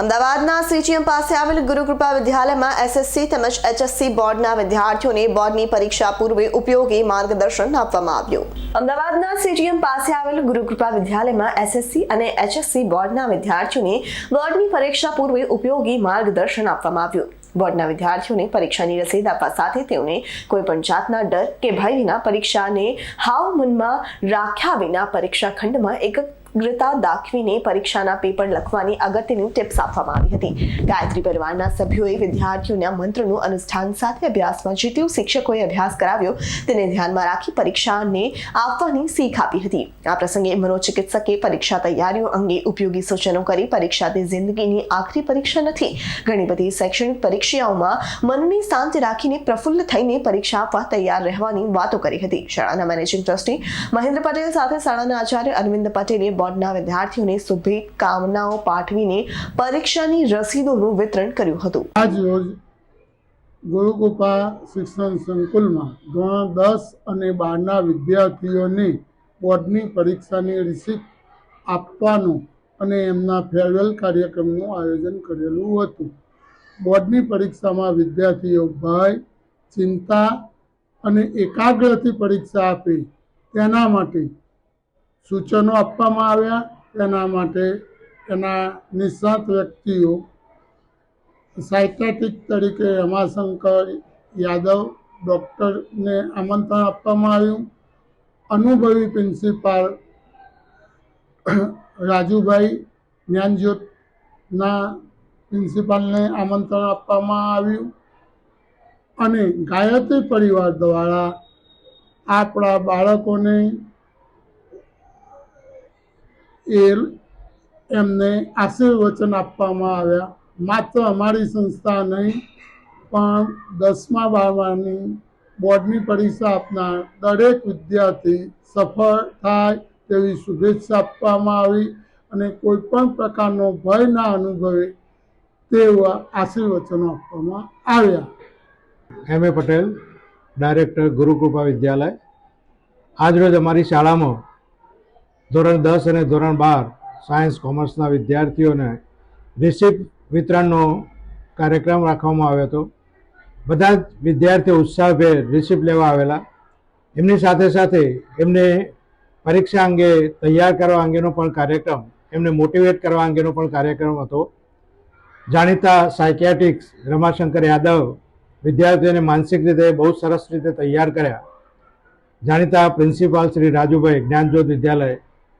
અમદાવાદના સીજીએમ પાસે આવેલ ગુરુકૃપા વિદ્યાલયમાં એસએસસી તેમજ એચએસસી બોર્ડના વિદ્યાર્થીઓને બોર્ડની પરીક્ષા પૂર્વે ઉપયોગી માર્ગદર્શન આપવામાં આવ્યું. અમદાવાદના સીજીએમ પાસે આવેલ ગુરુકૃપા વિદ્યાલયમાં એસએસસી અને એચએસસી બોર્ડના વિદ્યાર્થીઓને બોર્ડની પરીક્ષા પૂર્વે ઉપયોગી માર્ગદર્શન આપવામાં આવ્યું. બોર્ડના વિદ્યાર્થીઓને પરીક્ષાની રસીદ આપવા સાથે તેઓને કોઈ પણ જાતના ડર કે ભય વિના પરીક્ષાને હાવ મનમાં રાખ્યા વિના પરીક્ષા ખંડમાં એકાગ્રતા દાખવીને પરીક્ષાના પેપર લખવાની અગત્યની ટિપ્સ આપવામાં આવી હતી. ગાયત્રી પરિવારના સભ્યોએ વિદ્યાર્થીઓના મંત્રનું અનુષ્ઠાન સાથે અભ્યાસમાં જીત્યું. શિક્ષકોએ અભ્યાસ કરાવ્યો. તેને ધ્યાનમાં રાખી પરીક્ષાને આપવાની શીખ આપી હતી. આ પ્રસંગે મનોચિકિત્સકે પરીક્ષા તૈયારીઓ અંગે ઉપયોગી સૂચનો કરી પરીક્ષા તે જિંદગીની આખરી પરીક્ષા નથી. ઘણી બધી શૈક્ષણિક પરીક્ષાઓમાં મનને શાંત રાખીને પ્રફુલ્લ થઈને પરીક્ષા આપવા તૈયાર રહેવાની વાતો કરી હતી. શાળાના મેનેજિંગ ટ્રસ્ટી મહેન્દ્ર પટેલ સાથે શાળાના આચાર્ય અરવિંદ પટેલે બોર્ડના વિદ્યાર્થીઓને શુભકામનાઓ પાઠવીને પરીક્ષાની રસીદોનું વિતરણ કર્યું હતું. આજ રોજ ગુરુકૃપા શિક્ષણ સંકુલમાં ધોરણ દસ અને બારના વિદ્યાર્થીઓને બોર્ડની પરીક્ષાની રિસીપ્ટ આપવાનું અને એમના ફેરવેલ કાર્યક્રમનું આયોજન કરેલું હતું. બોર્ડની પરીક્ષામાં વિદ્યાર્થીઓ ભય, ચિંતા અને એકાગ્રથી પરીક્ષા આપે તેના માટે સૂચનો આપવામાં આવ્યા. તેના માટે એના નિષ્ણાત વ્યક્તિઓ સાયકેટિક તરીકે રમાશંકર યાદવ ડૉક્ટરને આમંત્રણ આપવામાં આવ્યું. અનુભવી પ્રિન્સિપાલ રાજુભાઈ જ્ઞાનજ્યોતના પ્રિન્સિપાલને આમંત્રણ આપવામાં આવ્યું. અને ગાયત્રી પરિવાર દ્વારા આપણા બાળકોને એ એમને આશીર્વચન આપવામાં આવ્યા. માત્ર અમારી સંસ્થા નહીં, પણ દસમા બારમાની બોર્ડની પરીક્ષા આપનાર દરેક વિદ્યાર્થી સફળ થાય તેવી શુભેચ્છા આપવામાં આવી અને કોઈ પણ પ્રકારનો ભય ના અનુભવે તેવા આશીર્વચનો આપવામાં આવ્યા. M A Patel, director Gurukrupa Vidyalaya. આજરોજ અમારી શાળામાં ધોરણ દસ અને ધોરણ બાર સાયન્સ, કોમર્સના વિદ્યાર્થીઓને રિસિપ્ટ વિતરણનો કાર્યક્રમ રાખવામાં આવ્યો હતો. બધા જ વિદ્યાર્થીઓ ઉત્સાહભેર રિસિપ્ટ લેવા આવેલા. એમની સાથે સાથે એમને પરીક્ષા અંગે તૈયાર કરવા અંગેનો પણ કાર્યક્રમ, એમને મોટિવેટ કરવા અંગેનો પણ કાર્યક્રમ હતો. જાણીતા સાયકિયાટિક્સ રમાશંકર યાદવ વિદ્યાર્થીઓને માનસિક રીતે બહુ સરસ રીતે તૈયાર કર્યા. જાણીતા પ્રિન્સિપાલ શ્રી રાજુભાઈ જ્ઞાનજ્યોત વિદ્યાલય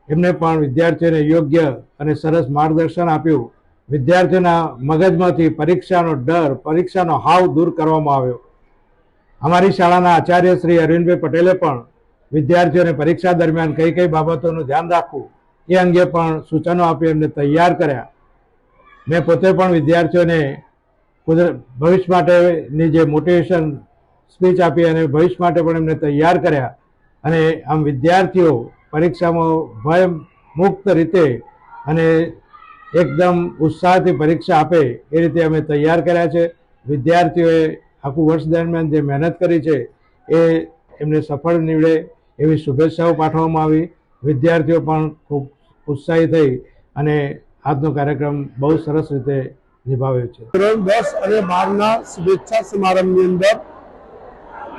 એમને પણ વિદ્યાર્થીઓને યોગ્ય અને સરસ માર્ગદર્શન આપ્યું. વિદ્યાર્થીઓના મગજમાંથી પરીક્ષાનો ડર, પરીક્ષાનો હાવ દૂર કરવામાં આવ્યો. અમારી શાળાના આચાર્ય શ્રી અરવિંદભાઈ પટેલે પણ વિદ્યાર્થીઓને પરીક્ષા દરમિયાન કઈ કઈ બાબતોનું ધ્યાન રાખવું, એ અંગે પણ સૂચનો આપી એમને તૈયાર કર્યા. મેં પોતે પણ વિદ્યાર્થીઓને ભવિષ્ય માટેની જે મોટિવેશન સ્પીચ આપી અને ભવિષ્ય માટે પણ એમને તૈયાર કર્યા. અને આમ વિદ્યાર્થીઓ પરીક્ષામાં ભય મુક્ત રીતે અને એકદમ ઉત્સાહથી પરીક્ષા આપે એ રીતે અમે તૈયાર કર્યા છે. વિદ્યાર્થીઓએ આખું વર્ષ દરમિયાન જે મહેનત કરી છે એ એમને સફળ નીવડે એવી શુભેચ્છાઓ પાઠવવામાં આવી. વિદ્યાર્થીઓ પણ ખૂબ ઉત્સાહી થઈ અને આજનો કાર્યક્રમ બહુ સરસ રીતે નિભાવ્યો છે. ધોરણ દસ અને બારના શુભેચ્છા સમારંભની અંદર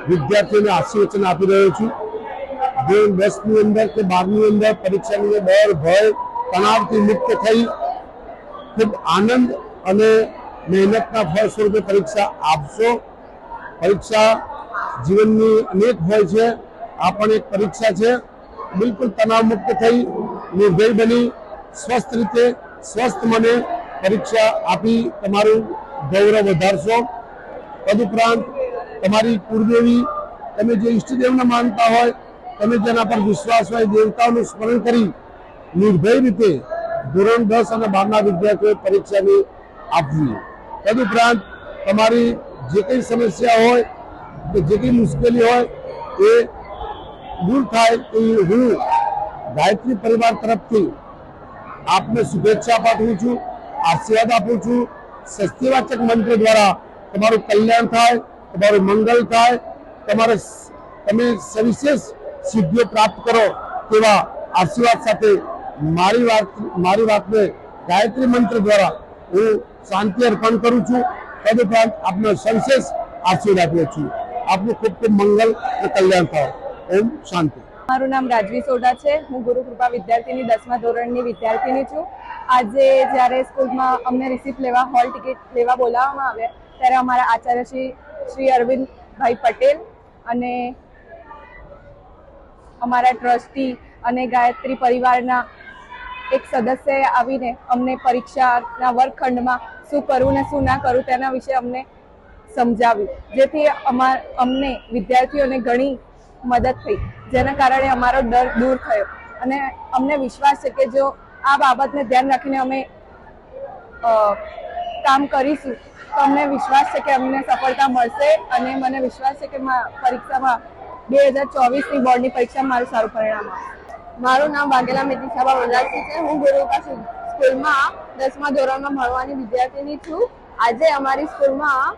વિદ્યાર્થીઓને આશીર્વચન આપી રહ્યો છું. ધોરણ દસની અંદર કે બારની અંદર પરીક્ષાની ડર, ભય, તણાવથી મુક્ત થઈ ખૂબ આનંદ અને મહેનતના ફળ સ્વરૂપે પરીક્ષા આપશો. પરીક્ષા જીવનની અનેક હોય છે. આ પણ એક પરીક્ષા છે. બિલકુલ તણાવ મુક્ત થઈ, નિર્ભય બની, સ્વસ્થ રીતે સ્વસ્થ મને પરીક્ષા આપી તમારું ગૌરવ વધારશો. તદુપરાંત તમારી કુળદેવી તમે જે ઈષ્ટદેવને માનતા હોય તમે જેના પર વિશ્વાસ હોય, દેવતાઓનું સ્મરણ કરી નિર્ભય રીતે ધોરણ દસ અને બારના વિદ્યાર્થીઓએ પરીક્ષાની આપવી. તદુપરાંત તમારી જે કંઈ સમસ્યા હોય કે જે કંઈ મુશ્કેલી હોય એ દૂર થાય એ હું ગાયત્રી પરિવાર તરફથી આપને શુભેચ્છા પાઠવું છું, આશીર્વાદ આપું છું. સસ્તીવાચક મંત્ર દ્વારા તમારું કલ્યાણ થાય, તમારું મંગલ થાય, તમારે તમે સવિશેષ સિદ્ધિઓ પ્રાપ્ત કરો તેવા આશીર્વાદ સાથે મારી વાત, મારી વાતને ગાયત્રી મંત્ર દ્વારા હું શાંતિ અર્પણ કરું છું. તદુપરાંત આપનો સંશેષ આશીર્વાદ આપું છું આપનું ખૂબ ખૂબ મંગલ અને કલ્યાણ થાય. ઓમ શાંતિ. મારું નામ રાજવી સોઢા છે. હું ગુરુકૃપા વિદ્યાર્થીની દસમા ધોરણની વિદ્યાર્થીની છું. આજે જ્યારે સ્કૂલમાં અમને રિસિપ્ટ લેવા હોલ ટિકિટ લેવા બોલાવવામાં આવ્યા, ત્યારે અમારા આચાર્ય શ્રી શ્રી અરવિંદભાઈ પટેલ અને અમારા ટ્રસ્ટી અને ગાયત્રી પરિવારના એક સદસ્યએ આવીને અમને પરીક્ષાના વર્ગખંડમાં શું કરવું ને શું ના કરવું તેના વિશે અમને સમજાવ્યું, જેથી અમાર અમને વિદ્યાર્થીઓને ઘણી મદદ થઈ, જેના કારણે અમારો ડર દૂર થયો. અને અમને વિશ્વાસ છે કે જો આ બાબતને ધ્યાન રાખીને અમે કામ કરીશું, તો અમને વિશ્વાસ છે કે અમને સફળતા મળશે અને મને વિશ્વાસ છે કે પરીક્ષામાં બે હજાર ચોવીસની બોર્ડની પરીક્ષામાં મારું સારું પરિણામ મારું નામ વાઘેલા મિતિશાબા વનરાજસિંહ છે. હું ગુરુકા સ્કૂલમાં દસમા ધોરણમાં ભણવાની વિદ્યાર્થીની છું. આજે અમારી સ્કૂલમાં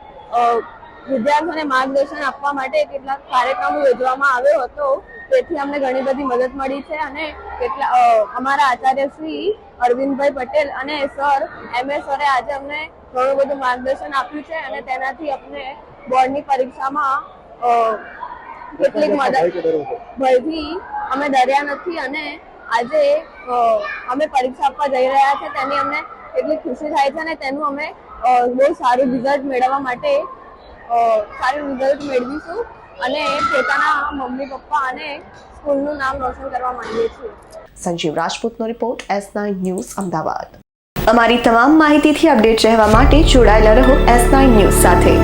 વિદ્યાર્થીઓને માર્ગદર્શન આપવા માટે કેટલાક કાર્યક્રમો યોજવામાં આવ્યો હતો. તેથી અમને ઘણી બધી મદદ મળી છે અને કેટલા અમારા આચાર્ય શ્રી અરવિંદભાઈ પટેલ અને સર એમ એ સરે આજે અમને ઘણું બધું માર્ગદર્શન આપ્યું છે અને તેનાથી અમને બોર્ડની પરીક્ષામાં કેટલીક મદદ ભયથી અમે ડર્યા નથી અને આજે અમે પરીક્ષા આપવા જઈ રહ્યા છે. તેની અમને એટલી ખુશી થાય છે અને તેનું અમે બહુ સારું રિઝલ્ટ મેળવવા માટે સારું રિઝલ્ટ મેળવીશું અને પોતાના મમ્મી પપ્પા અને સ્કૂલનું નામ રોશન કરવા માંગીએ છીએ. Sanjeev રાજપૂતનો report S nine news Ahmedabad. અમારી તમામ માહિતીથી અપડેટ રહેવા માટે જોડાયેલા રહો એસ નાઇન ન્યૂઝ સાથે.